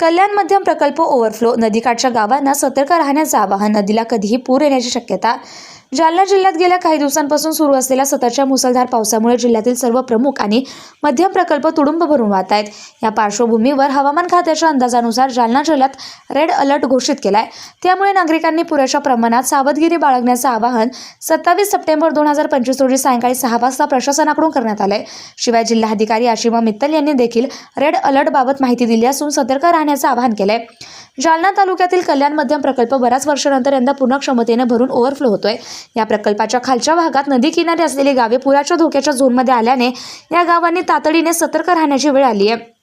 कल्याण मध्यम प्रकल्प ओव्हरफ्लो नदीकाठच्या गावांना सतर्क राहण्याचं आवाहन नदीला कधीही पूर येण्याची शक्यता जालना जिल्ह्यात गेल्या काही दिवसांपासून सुरू असलेल्या सततच्या मुसळधार पावसामुळे जिल्ह्यातील सर्व प्रमुख आणि मध्यम प्रकल्प तुडुंब भरून वाहत आहेत. या पार्श्वभूमीवर हवामान खात्याच्या अंदाजानुसार जालना जिल्ह्यात रेड अलर्ट घोषित केला आहे त्यामुळे नागरिकांनी पुरेशा प्रमाणात सावधगिरी बाळगण्याचं आवाहन सत्तावीस सप्टेंबर दोन हजार पंचवीस रोजी सायंकाळी सहा वाजता प्रशासनाकडून करण्यात आलं आहे शिवाय जिल्हाधिकारी आशिमा मित्तल यांनी देखील रेड अलर्टबाबत माहिती दिली असून सतर्क राहण्याचं आवाहन केलं आहे जालना तालुक्यातील कल्याण मध्यम प्रकल्प बऱ्याच वर्षानंतर यंदा पूर्ण क्षमतेने भरून ओव्हरफ्लो होतोय. या प्रकल्पाच्या खालच्या भागात नदी किनारी असलेली गावे पुराच्या धोक्याच्या झोनमध्ये आल्याने या गावांनी तातडीने सतर्क राहण्याची वेळ आली आहे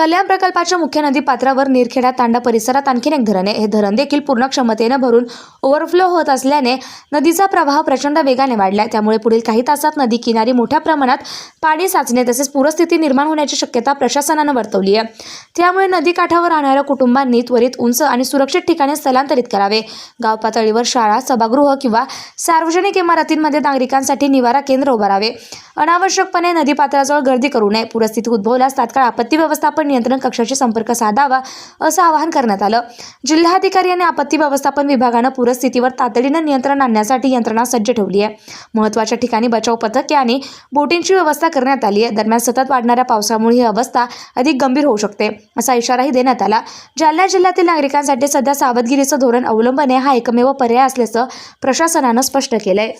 कल्याण प्रकल्पाच्या मुख्य नदी पात्रावर निरखेडा तांडा परिसरात आणखीन एक धरण आहे. हे धरण देखील पूर्ण क्षमतेनं भरून ओव्हरफ्लो होत असल्याने नदीचा प्रवाह प्रचंड वेगाने वाढलाय. त्यामुळे पुढील काही तासात नदी किनारी मोठ्या प्रमाणात पाणी साचणे तसेच पूरस्थिती निर्माण होण्याची शक्यता प्रशासनानं वर्तवली आहे. त्यामुळे नदीकाठावर राहणाऱ्या कुटुंबांनी त्वरित उंच आणि सुरक्षित ठिकाणी स्थलांतरित करावे. गाव पातळीवर शाळा सभागृह किंवा सार्वजनिक इमारतींमध्ये नागरिकांसाठी निवारा केंद्र उभारावे. अनावश्यकपणे नदीपात्राजवळ गर्दी करू नये. पूरस्थिती उद्भवल्यास तात्काळ आपत्ती व्यवस्थापन नियंत्रण कक्षाशी संपर्क साधावा असं आवाहन करण्यात आलं. जिल्हाधिकारी आणि आपत्ती व्यवस्थापन विभागानं पूरस्थितीवर तातडीनं नियंत्रण आणण्यासाठी यंत्रणा सज्ज ठेवली आहे. महत्त्वाच्या ठिकाणी बचाव पथके आणि बोटींची व्यवस्था करण्यात आली आहे. दरम्यान सतत वाढणाऱ्या पावसामुळे ही अवस्था अधिक गंभीर होऊ शकते असा इशाराही देण्यात आला. जालना जिल्ह्यातील नागरिकांसाठी सध्या सावधगिरीचं धोरण अवलंबने हा एकमेव पर्याय असल्याचं प्रशासनानं स्पष्ट केलंय.